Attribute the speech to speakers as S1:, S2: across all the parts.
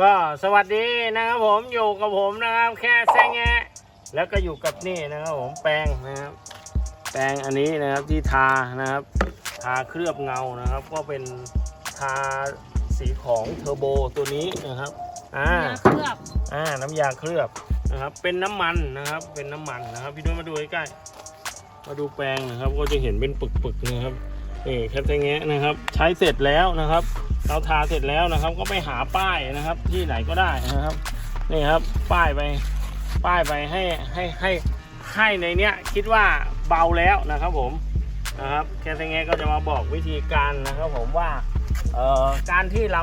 S1: ก็สวัสดีนะครับผมอยู่กับผมนะครับแค่แซงแงะแล้วก็อยู่กับนี่นะครับผมแปรงนะครับ แปรงอันนี้นะครับที่ทานะครับ ทาเคลือบเงานะครับ ก็เป็นทาสีของเทอร์โบตัวนี้นะครับอ่า
S2: ยาเคลือบ
S1: อ่าน้ำยาเคลือบนะครับ เป็นน้ำมันนะครับ เป็นน้ำมันนะครับ พี่นุ้ยมาดูใกล้ๆมาดูแปรงนะครับ ก็จะเห็นเป็นปึกๆนะครับนี่แคปแตงแงะนะครับ ใช้เสร็จแล้วนะครับ เราทาเสร็จแล้วนะครับ ก็ไปหาป้ายนะครับ ที่ไหนก็ได้นะครับนี่ครับ ป้ายไปป้ายไปให้ให้ให้ให้ในเนี้ยคิดว่าเบาแล้วนะครับผมนะครับแคปแตงแงะก็จะมาบอกวิธีการนะครับผมว่าเอ่อการที่เรา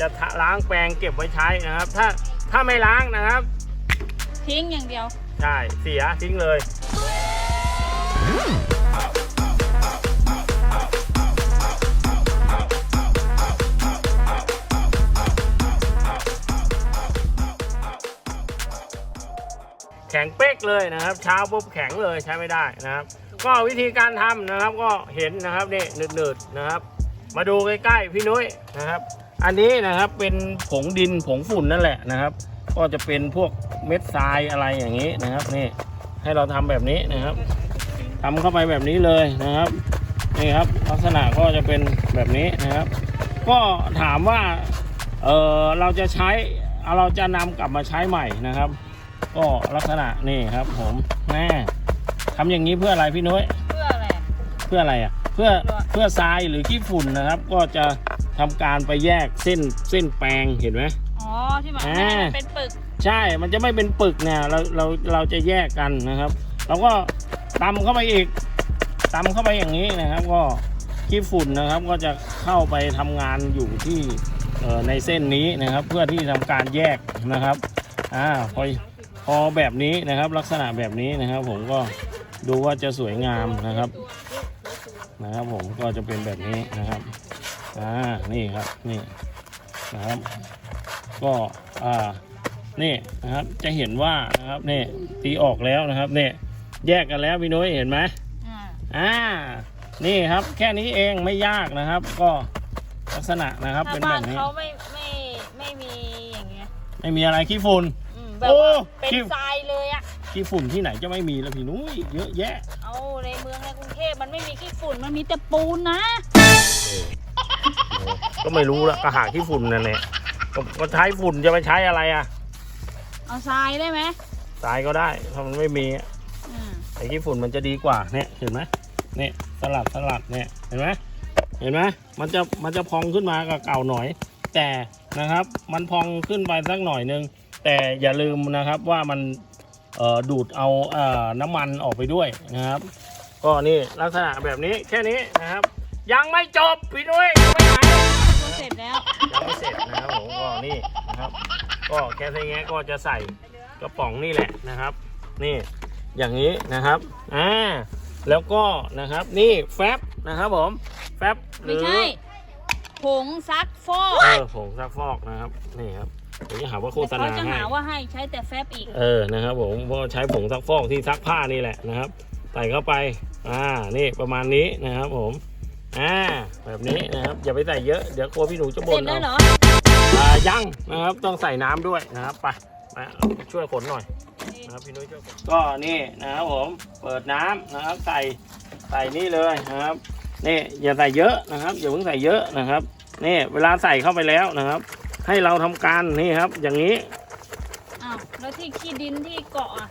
S1: จะทะล้างแปรงเก็บไว้ใช้นะครับ ถ้าถ้าไม่ล้างนะครับ
S2: ทิ้งอย่างเดียว
S1: ใช่ เสียทิ้งเลย แข็งเป๊กเลยนะครับ เช้าปุ๊บแข็งเลยใช้ไม่ได้นะครับ ก็วิธีการทำนะครับก็เห็นนะครับนี่หนืดๆนะครับ มาดูใกล้ๆพี่นุ้ยนะครับ อันนี้นะครับเป็นผงดินผงฝุ่นนั่นแหละนะครับ ก็จะเป็นพวกเม็ดทรายอะไรอย่างนี้นะครับนี่ให้เราทำแบบนี้นะครับทำเข้าไปแบบนี้เลยนะครับนี่ครับลักษณะก็จะเป็นแบบนี้นะครับ ก็ถามว่าเออเราจะใช้เอาเราจะนำกลับมาใช้ใหม่นะครับ ก็ลักษณะนี่ครับ ผมแม่ทำอย่างนี้เพื่ออะไรพี่นุ้ย
S2: เพื่ออะไร
S1: เพื่ออะไรอะ เพื่อเพื่อทรายหรือขี้ฝุ่นนะครับ ก็จะทำการไปแยกเส้นเส้นแปรงเห็นไหม
S2: อ๋อที่หมาย
S1: อ่า
S2: ให้มันเป็นปึก
S1: ใช่มันจะไม่เป็นปึกเนี่ยเราเราเราจะแยกกันนะครับเราก็ตำเข้าไปอีกตำเข้าไปอย่างนี้นะครับ ก็ขี้ฝุ่นนะครับก็จะเข้าไปทำงานอยู่ที่เอ่อในเส้นนี้นะครับ เพื่อที่ทำการแยกนะครับอ่าพอ พอแบบนี้นะครับลักษณะแบบนี้นะครับ ผมก็ดูว่าจะสวยงามนะครับ นะครับผมก็จะเป็นแบบนี้นะครับอ่านี่ครับนี่นะครับ ก็อ่านี่นะครับจะเห็นว่านะครับนี่ตีออกแล้วนะครับนี่แยกกันแล้วพี่นุ้ยเห็นไหม
S2: อ่า
S1: อ่านี่ครับแค่นี้เองไม่ยากนะครับ ก็ลักษณะนะครับ
S2: ถ้า
S1: เป็นแบ
S2: บ้าน
S1: บนี้
S2: เขาไม่ไม่ไม่มีอย่างเงี้ย
S1: ไม่มีอะไรขี้ฝุ่น
S2: อืม แบบ
S1: โอ้
S2: ว่าเป็น
S1: ขี้
S2: ทรายเลยอะ
S1: ขี้ฝุ่นที่ไหนจะไม่มีแล้วพี่นุ้ยเยอะแยะ
S2: เอาในเมืองในกรุงเทพมันไม่มีขี้ฝุ่นมันมีแต่ปูนนะ
S1: ก็ไม่รู้ละกระหาขี้ฝุ่นนั่นแหละก็ก็ใช้ฝุ่นจะไปใช้อะไรอะ
S2: เอาทรายได้ไหม
S1: ทรายก็ได้ถ้ามันไม่มีอะ
S2: อืม
S1: ไอ้ขี้ฝุ่นมันจะดีกว่าเนี่ยเห็นไหมเนี่ยสลัดสลัดเนี่ยเห็นไหมเห็นไหมมันจะมันจะพองขึ้นมากับเก่าหน่อย แต่นะครับ มันพองขึ้นไปสักหน่อยนึง แต่อย่าลืมนะครับว่ามันเอ่อดูดเอาเอ่อน้ำมันออกไปด้วยนะครับ ก็นี่ลักษณะแบบนี้แค่นี้นะครับ ยังไม่จบพี่ด้วยยังไม่หาย
S2: ก็เสร็จแล้ว
S1: ยังไม่เสร็จนะครับผมก็นี่นะครับ ก็แค่ไซแงะก็จะใส่กระป๋องนี่แหละนะครับ นี่อย่างนี้นะครับอ่าแล้วก็นะครับนี่แฟบนะครับผมแฟบห
S2: ไม่
S1: รือ
S2: ใช่ผงซักฟอก
S1: เออผงซักฟอกนะครับนี่ครับ เดี๋ยวจะหาว่าโฆษ
S2: เขา
S1: ณา
S2: จะ
S1: ให้
S2: หาว่าให้ใช้แต่แฟบอีก
S1: เออนะครับผมก็ใช้ผงซักฟอกที่ซักผ้านี่แหละนะครับ ใส่เข้าไป อ่า นี่ประมาณนี้นะครับ ผม อ่า แบบนี้นะครับ อย่าไปใส่เยอะ เดี๋ยวกลัวพี่หนูจะ
S2: เส
S1: บ่
S2: ร็
S1: น
S2: จแล้ว
S1: เอา
S2: เหรอ
S1: อ่ายังนะครับ ต้องใส่น้ำด้วยนะครับ ไปไปเอาช่วยขนหน่อย นะครับพี่นุ้ยช่วยขนก็นี่นะครับผมเปิดน้ำนะครับใส่ใส่นี่เลยนะครับนี่อย่าใส่เยอะนะครับอย่าเพิ่งใส่เยอะนะครับนี่เวลาใส่เข้าไปแล้วนะครับ ให้เราทำการนี่ครับ อย่างนี้
S2: อ้าวแล้วที่ขี้ดินที่เกาะอะ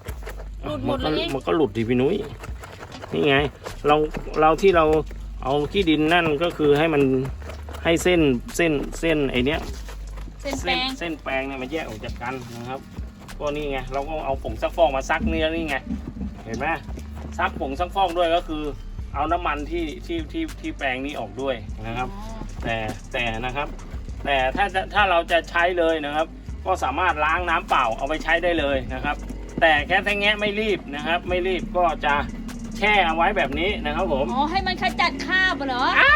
S2: หลุดหม
S1: มั
S2: ด
S1: ก็
S2: เลย
S1: มันก็หลุดดิพี่นุ้ยนี่ไง เราเราที่เราเอาขี้ดินนั่นก็คือให้มันให้เส้นเส้นเส้นไอเนี้ย
S2: เส้นแปลง
S1: เส้นแปลงเนี่ยมันแยกออกจากกันนะครับ ก็นี่ไงเราก็เอาผงซักฟอกมาซักเนื้อนี่ไง เห็นไหมซักผงซักฟอกด้วยก็คือ เอาน้ำมันที่ที่ที่ที่แปลงนี้ออกด้วยนะครับแต่แต่นะครับ แต่ถ้าจะถ้าเราจะใช้เลยนะครับ ก็สามารถล้างน้ำเปล่าเอาไปใช้ได้เลยนะครับ แต่แค่แท้แงะไม่รีบนะครับ ไม่รีบก็จะแช่เอาไว้แบบนี้นะครับผม
S2: อ๋อให้มันขจัดคราบเหรอ
S1: อ่า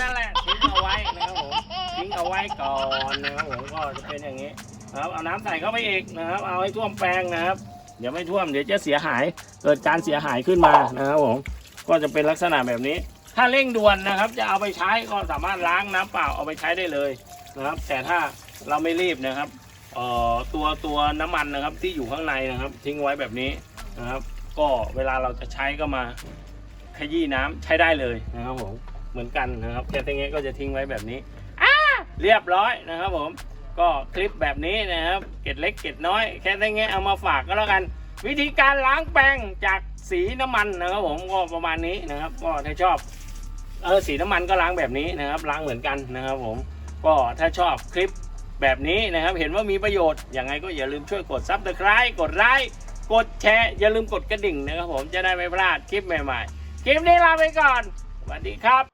S1: นั่นแหละทิ้งเอาไว้นะครับผมทิ้งเอาไว้ก่อนนะครับผมก็จะเป็นอย่างนี้นะครับเอาน้ำใส่เข้าไปอีกนะครับ เอาให้ท่วมแปลงนะครับ เดี๋ยวไม่ท่วมเดี๋ยวจะเสียหายเกิดการเสียหายขึ้นมานะครับผมก็จะเป็นลักษณะแบบนี้ ถ้าเร่งด่วนนะครับ จะเอาไปใช้ก็สามารถล้างน้ำเปล่าเอาไปใช้ได้เลยนะครับ แต่ถ้าเราไม่รีบนะครับเอ่อตัวตัวน้ำมันนะครับที่อยู่ข้างในนะครับ ทิ้งไว้แบบนี้นะครับ ก็เวลาเราจะใช้ก็มาขยี้น้ำใช้ได้เลยนะครับผมเหมือนกันนะครับแกตงเงี้ก็จะทิ้งไว้แบบนี้อ่าเรียบร้อยนะครับผมก็คลิปแบบนี้นะครับเกร็ดเล็กเกร็ดน้อยแค่ตงเงี้เอามาฝากก็แล้วกัน วิธีการล้างแปรงจากสีน้ำมันนะครับผมก็ประมาณนี้นะครับ ก็ถ้าชอบ เออสีน้ำมันก็ล้างแบบนี้นะครับล้างเหมือนกันนะครับผมก็ถ้าชอบคลิปแบบนี้นะครับ เห็นว่ามีประโยชน์ยังไงก็อย่าลืมช่วยกดซับสไครต์กดไลค์กดแชร์ อย่าลืมกดกระดิ่งนะครับผมจะได้ไม่พลาดคลิปใหม่ๆ คลิปนี้ลาไปก่อนสวัสดีครับ